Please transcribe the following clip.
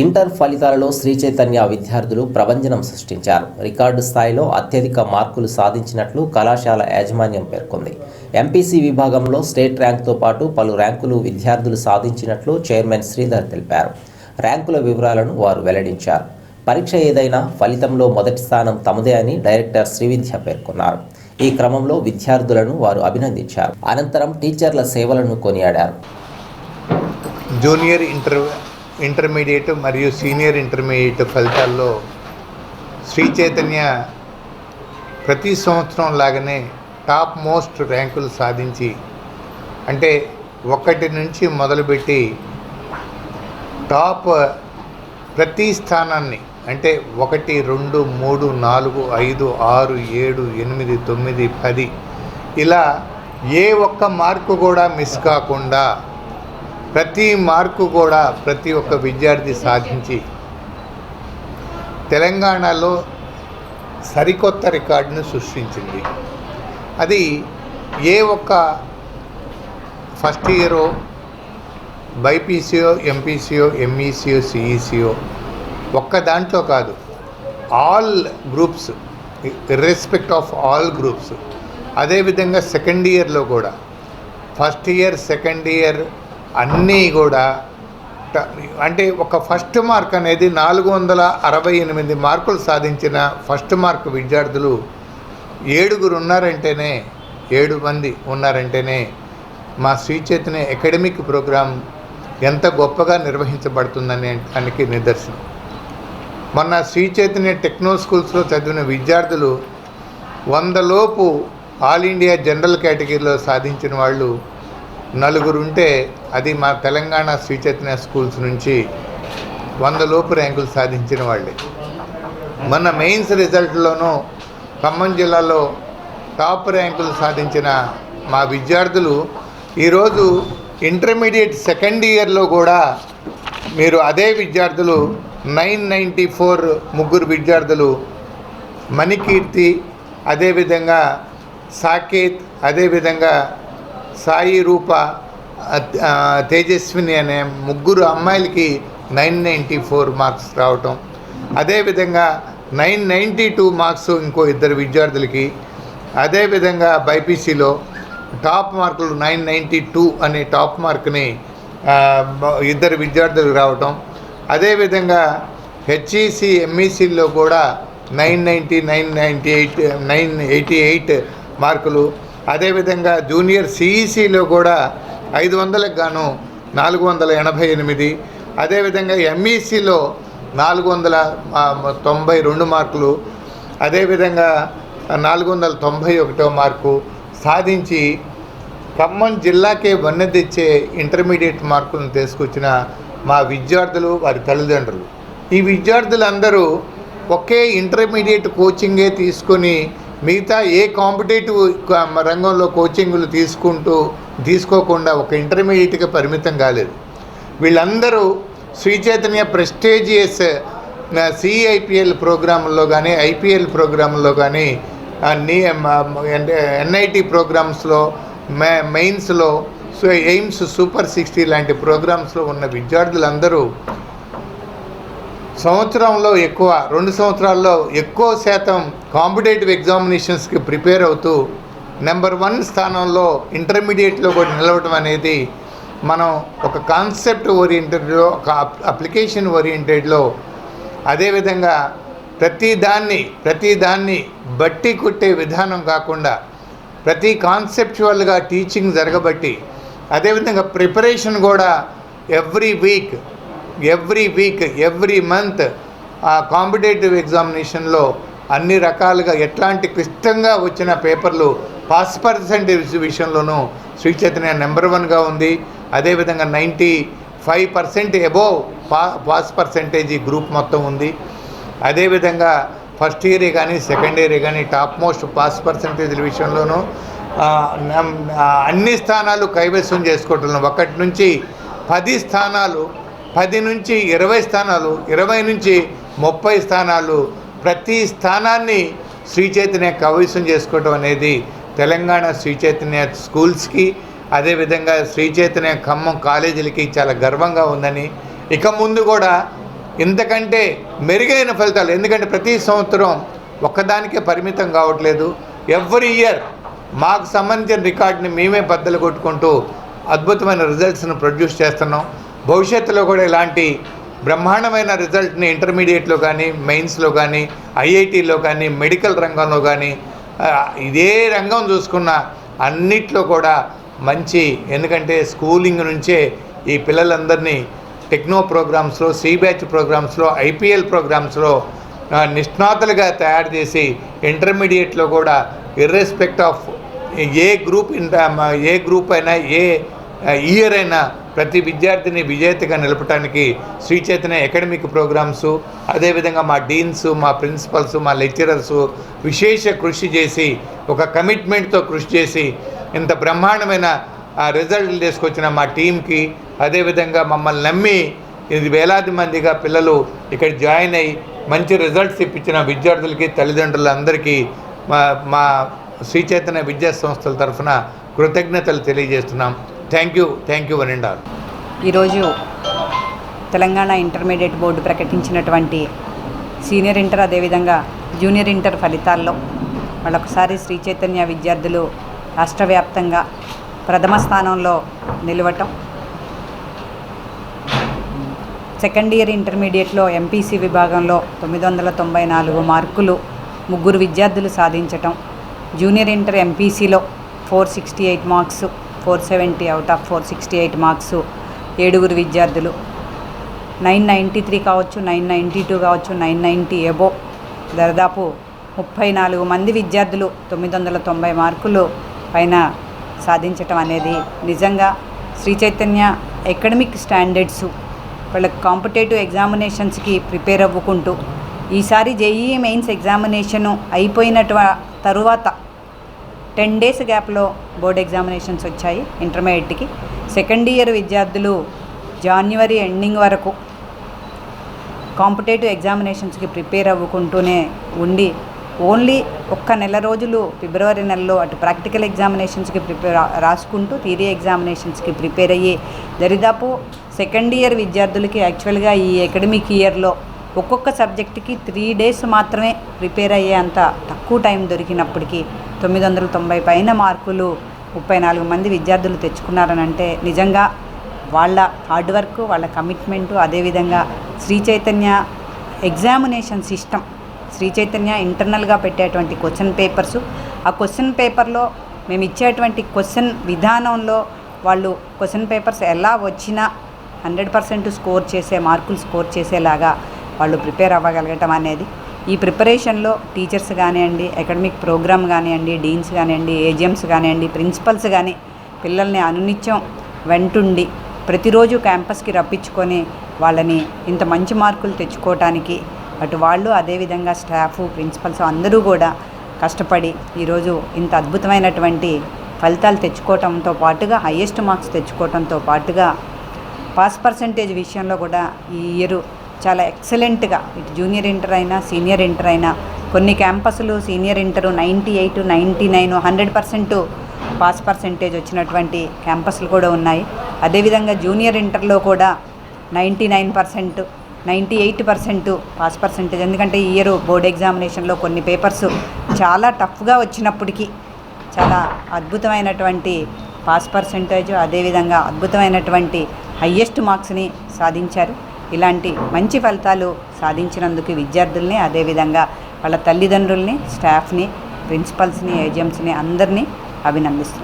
Inter ఫలితాలలో శ్రీ చైతన్య విద్యార్థులు ప్రభంజనం సృష్టించారు. రికార్డు స్థాయిలో అత్యధిక మార్కులు సాధించినట్లు కళాశాల యాజమాన్యం పేర్కొంది. ఎంపీసీ విభాగంలో స్టేట్ ర్యాంక్తో పాటు పలు ర్యాంకులు విద్యార్థులు సాధించినట్లు చైర్మన్ శ్రీధర్ తెలిపారు. ర్యాంకుల వివరాలను వారు వెల్లడించారు. పరీక్ష ఏదైనా ఫలితంలో మొదటి స్థానం తమదే అని డైరెక్టర్ శ్రీవిద్య పేర్కొన్నారు. ఈ క్రమంలో విద్యార్థులను వారు అభినందించారు. అనంతరం టీచర్ల సేవలను కొనియాడారు. జూనియర్ ఇంటర్ ఇంటర్మీడియట్ మరియు సీనియర్ ఇంటర్మీడియట్ ఫలితాల్లో శ్రీ చైతన్య ప్రతి సంవత్సరం లాగానే టాప్ మోస్ట్ ర్యాంకులు సాధించి అంటే ఒకటి నుంచి మొదలుపెట్టి టాప్ ప్రతి స్థానాన్ని అంటే ఒకటి రెండు మూడు నాలుగు ఐదు ఆరు ఏడు ఎనిమిది తొమ్మిది పది ఇలా ఏ ఒక్క మార్కు కూడా మిస్ కాకుండా ప్రతి మార్కు కూడా ప్రతి ఒక్క విద్యార్థి సాధించి తెలంగాణలో సరికొత్త రికార్డును సృష్టించింది. అది ఏ ఒక్క ఫస్ట్ ఇయరో బైపీసీఓ ఎంపీసీఓ ఎంఈసీఓ సిఈసీఓ ఒక్క దాంట్లో కాదు. All groups irrespective of all groups అదేవిధంగా సెకండ్ ఇయర్లో కూడా. ఫస్ట్ ఇయర్ సెకండ్ ఇయర్ అన్నీ కూడా అంటే ఒక ఫస్ట్ మార్క్ అనేది నాలుగు వందల అరవై ఎనిమిది మార్కులు సాధించిన ఫస్ట్ మార్క్ విద్యార్థులు ఏడుగురు ఉన్నారంటేనే ఏడు మంది ఉన్నారంటేనే మా శ్రీ అకాడమిక్ ప్రోగ్రాం ఎంత గొప్పగా నిర్వహించబడుతుందనే దానికి నిదర్శనం. మొన్న శ్రీ టెక్నో స్కూల్స్లో చదివిన విద్యార్థులు వందలోపు ఆల్ ఇండియా జనరల్ కేటగిరీలో సాధించిన వాళ్ళు నలుగురు ఉంటే అది మా తెలంగాణ శ్రీచైతన్య స్కూల్స్ నుంచి వందలోపు ర్యాంకులు సాధించిన వాళ్ళే. మన మెయిన్స్ రిజల్ట్లోనూ ఖమ్మం జిల్లాలో టాప్ ర్యాంకులు సాధించిన మా విద్యార్థులు ఈరోజు ఇంటర్మీడియట్ సెకండ్ ఇయర్లో కూడా మీరు అదే విద్యార్థులు నైన్ నైంటీ ఫోర్ ముగ్గురు విద్యార్థులు మణికీర్తి అదేవిధంగా సాకేత్ అదేవిధంగా సాయి రూప తేజస్విని అనే ముగ్గురు అమ్మాయిలకి నైన్ నైంటీ ఫోర్ మార్క్స్ రావటం. అదేవిధంగా నైన్ నైంటీ టూ మార్క్స్ ఇంకో ఇద్దరు విద్యార్థులకి. అదేవిధంగా బైపీసీలో టాప్ మార్కులు నైన్ నైంటీ టూ అనే టాప్ మార్క్ని ఇద్దరు విద్యార్థులు రావటం. అదేవిధంగా హెచ్ఈసి ఎంఈసీల్లో కూడా nine ninety nine ninety eight nine eighty eight మార్కులు అదేవిధంగా జూనియర్ సిఈసిలో కూడా ఐదు వందలకు గాను నాలుగు వందల ఎనభై ఎనిమిది. అదేవిధంగా ఎంఈసిలో నాలుగు వందల తొంభై రెండు మార్కులు. అదేవిధంగా నాలుగు వందల తొంభై ఒకటో మార్కు సాధించి ఖమ్మం జిల్లాకే వన్నె తెచ్చే ఇంటర్మీడియట్ మార్కులను తీసుకొచ్చిన మా విద్యార్థులు వారి తల్లిదండ్రులు. ఈ విద్యార్థులందరూ ఒకే ఇంటర్మీడియట్ కోచింగే తీసుకొని మిగతా ఏ కాంపిటేటివ్ రంగంలో కోచింగ్లు తీసుకుంటూ తీసుకోకుండా ఒక ఇంటర్మీడియట్గా పరిమితం కాలేదు. వీళ్ళందరూ శ్రీచైతన్య ప్రెస్టేజియస్ సిఐపిఎల్ ప్రోగ్రాంలో కానీ ఐపీఎల్ ప్రోగ్రాంలో కానీ అంటే ఎన్ఐటి ప్రోగ్రామ్స్లో మే మెయిన్స్లో సో ఎయిమ్స్ సూపర్ సిక్స్టీ లాంటి ప్రోగ్రామ్స్లో ఉన్న విద్యార్థులందరూ సంవత్సరంలో ఎక్కువ రెండు సంవత్సరాల్లో ఎక్కువ శాతం కాంపిటేటివ్ ఎగ్జామినేషన్స్కి ప్రిపేర్ అవుతూ నెంబర్ వన్ స్థానంలో ఇంటర్మీడియట్లో కూడా నిలవడం అనేది మనం ఒక కాన్సెప్ట్ ఓరియంటెడ్లో ఒక అప్లికేషన్ ఓరియంటెడ్లో అదేవిధంగా ప్రతి దాన్ని ప్రతి దాన్ని బట్టి కొట్టే విధానం కాకుండా ప్రతి కాన్సెప్చువల్గా టీచింగ్ జరగబట్టి అదేవిధంగా ప్రిపరేషన్ కూడా every week every week every month ఆ కాంపిటేటివ్ ఎగ్జామినేషన్లో అన్ని రకాలుగా ఎట్లాంటి క్లిష్టంగా వచ్చిన పేపర్లు పాస్ పర్సెంటేజ్ విషయంలోనూ శ్రీ చైతన్య నెంబర్ వన్గా ఉంది. అదేవిధంగా నైంటీ ఫైవ్ పర్సెంట్ ఎబోవ్ పా పాస్ పర్సెంటేజ్ ఈ గ్రూప్ మొత్తం ఉంది. అదేవిధంగా ఫస్ట్ ఇయరే కానీ సెకండ్ ఇయరే కానీ టాప్ మోస్ట్ పాస్ పర్సంటేజ్ల విషయంలోనూ అన్ని స్థానాలు కైవసం చేసుకోవటం ఒకటి నుంచి పది స్థానాలు పది నుంచి ఇరవై స్థానాలు ఇరవై నుంచి ముప్పై స్థానాలు ప్రతి స్థానాన్ని శ్రీ చైతన్య కైవసం చేసుకోవటం అనేది తెలంగాణ శ్రీ చైతన్య స్కూల్స్కి అదేవిధంగా శ్రీ చైతన్య ఖమ్మం కాలేజీలకి చాలా గర్వంగా ఉందని. ఇక ముందు కూడా ఇంతకంటే మెరుగైన ఫలితాలు ఎందుకంటే ప్రతి సంవత్సరం ఒక్కదానికే పరిమితం కావట్లేదు. ఎవ్రీ ఇయర్ మాకు సంబంధించిన రికార్డుని మేమే బద్దలు కొట్టుకుంటూ అద్భుతమైన రిజల్ట్స్ను ప్రొడ్యూస్ చేస్తున్నాం. భవిష్యత్తులో కూడా ఇలాంటి బ్రహ్మాండమైన రిజల్ట్ని ఇంటర్మీడియట్లో కానీ మెయిన్స్లో కానీ ఐఐటీలో కానీ మెడికల్ రంగంలో కానీ ఇదే రంగం చూసుకున్న అన్నిట్లో కూడా మంచి ఎందుకంటే స్కూలింగ్ నుంచే ఈ పిల్లలందరినీ టెక్నో ప్రోగ్రామ్స్లో సి బ్యాచ్ ప్రోగ్రామ్స్లో ఐపీఎల్ ప్రోగ్రామ్స్లో నిష్ణాతులుగా తయారు చేసి ఇంటర్మీడియట్లో కూడా ఇర్రెస్పెక్ట్ ఆఫ్ ఏ గ్రూప్ ఇంట ఏ గ్రూప్ అయినా ఏ ఇయర్ అయినా ప్రతి విద్యార్థిని విజేతగా నిలపడానికి శ్రీ చైతన్య అకాడమిక్ ప్రోగ్రామ్స్ అదేవిధంగా మా డీన్స్ మా ప్రిన్సిపల్స్ మా లెక్చరర్స్ విశేష కృషి చేసి ఒక కమిట్మెంట్తో కృషి చేసి ఇంత బ్రహ్మాండమైన రిజల్ట్లు తీసుకొచ్చిన మా టీంకి అదేవిధంగా మమ్మల్ని నమ్మి ఇది వేలాది మందిగా పిల్లలు ఇక్కడ జాయిన్ అయ్యి మంచి రిజల్ట్స్ ఇప్పించిన విద్యార్థులకి తల్లిదండ్రులందరికీ మా మా శ్రీచైతన్య విద్యా సంస్థల తరఫున కృతజ్ఞతలు తెలియజేస్తున్నాం. Thank you thank you one and all ఈరోజు తెలంగాణ ఇంటర్మీడియట్ బోర్డు ప్రకటించినటువంటి సీనియర్ ఇంటర్ అదేవిధంగా జూనియర్ ఇంటర్ ఫలితాల్లో మళ్ళొకసారి శ్రీ చైతన్య విద్యార్థులు రాష్ట్ర వ్యాప్తంగా ప్రథమ స్థానంలో నిలవటం. సెకండ్ ఇయర్ ఇంటర్మీడియట్లో ఎంపీసీ విభాగంలో తొమ్మిది వందల తొంభై నాలుగు మార్కులు ముగ్గురు విద్యార్థులు సాధించటం. Junior inter ఎంపీసీలో four sixty eight marks four seventy out of four sixty eight marks ఏడుగురు విద్యార్థులు. నైన్ నైంటీ త్రీ కావచ్చు నైన్ నైంటీ టూ కావచ్చు నైన్ నైంటీ ఎబో దాదాపు ముప్పై నాలుగు మంది విద్యార్థులు తొమ్మిది వందల తొంభై మార్కులు పైన సాధించటం అనేది నిజంగా శ్రీ చైతన్య అకాడమిక్ స్టాండర్డ్స్ వాళ్ళకి కాంపిటేటివ్ ఎగ్జామినేషన్స్కి ప్రిపేర్ అవ్వుకుంటూ ఈసారి జేఈఈ మెయిన్స్ ఎగ్జామినేషన్ అయిపోయినటు తరువాత టెన్ డేస్ గ్యాప్లో బోర్డ్ ఎగ్జామినేషన్స్ వచ్చాయి ఇంటర్మీడియట్కి. సెకండ్ ఇయర్ విద్యార్థులు జాన్యువరి ఎండింగ్ వరకు కాంపిటేటివ్ ఎగ్జామినేషన్స్కి ప్రిపేర్ అవ్వుకుంటూనే ఉండి ఓన్లీ ఒక్క నెల రోజులు ఫిబ్రవరి నెలలో అటు ప్రాక్టికల్ ఎగ్జామినేషన్స్కి ప్రిపేర్ రాసుకుంటూ థియరీ ఎగ్జామినేషన్స్కి ప్రిపేర్ అయ్యి దరిదాపు సెకండ్ ఇయర్ విద్యార్థులకి యాక్చువల్గా ఈ అకాడమిక్ ఇయర్లో ఒక్కొక్క సబ్జెక్టుకి త్రీ డేస్ మాత్రమే ప్రిపేర్ అయ్యే అంత తక్కువ టైం దొరికినప్పటికీ తొమ్మిది వందల తొంభై పైన మార్కులు ముప్పై నాలుగు మంది విద్యార్థులు తెచ్చుకున్నారని అంటే నిజంగా వాళ్ళ హార్డ్ వర్క్ వాళ్ళ కమిట్మెంటు అదేవిధంగా శ్రీ చైతన్య ఎగ్జామినేషన్ సిస్టమ్. శ్రీ చైతన్య ఇంటర్నల్గా పెట్టేటువంటి క్వశ్చన్ పేపర్సు. ఆ క్వశ్చన్ పేపర్లో మేము ఇచ్చేటువంటి క్వశ్చన్ విధానంలో వాళ్ళు క్వశ్చన్ పేపర్స్ ఎలా వచ్చినా హండ్రెడ్ పర్సెంట్ స్కోర్ చేసే మార్కులు స్కోర్ చేసేలాగా వాళ్ళు ప్రిపేర్ అవ్వగలగటం అనేది ఈ ప్రిపరేషన్లో టీచర్స్ కానివ్వండి అకాడమిక్ ప్రోగ్రామ్ కానివ్వండి డీన్స్ కానివ్వండి ఏజిఎమ్స్ కానివ్వండి ప్రిన్సిపల్స్ కానీ పిల్లల్ని అనునిత్యం వెంటుండి ప్రతిరోజు క్యాంపస్కి రప్పించుకొని వాళ్ళని ఇంత మంచి మార్కులు తెచ్చుకోవటానికి అటు వాళ్ళు అదేవిధంగా స్టాఫ్ ప్రిన్సిపల్స్ అందరూ కూడా కష్టపడి ఈరోజు ఇంత అద్భుతమైనటువంటి ఫలితాలు తెచ్చుకోవటంతో పాటుగా హయ్యెస్ట్ మార్క్స్ తెచ్చుకోవటంతో పాటుగా పాస్ పర్సంటేజ్ విషయంలో కూడా ఈ ఇయర్ చాలా ఎక్సలెంట్గా. ఇటు జూనియర్ ఇంటర్ అయినా సీనియర్ ఇంటర్ అయినా కొన్ని క్యాంపస్లు senior inter ninety eight ninety nine hundred percent pass percentage వచ్చినటువంటి క్యాంపస్లు కూడా ఉన్నాయి. అదేవిధంగా జూనియర్ ఇంటర్లో కూడా ninety nine percent ninety eight percent pass percentage. ఎందుకంటే ఈ ఇయర్ బోర్డ్ ఎగ్జామినేషన్లో కొన్ని పేపర్స్ చాలా టఫ్గా వచ్చినప్పటికీ చాలా అద్భుతమైనటువంటి పాస్ పర్సెంటేజ్ అదేవిధంగా అద్భుతమైనటువంటి హయ్యెస్ట్ మార్క్స్ని సాధించారు. ఇలాంటి మంచి ఫలితాలు సాధించినందుకు విద్యార్థుల్ని అదేవిధంగా వాళ్ళ తల్లిదండ్రుల్ని స్టాఫ్ని ప్రిన్సిపల్స్ని ఏజెంట్స్ని అందరినీ అభినందిస్తున్నాను.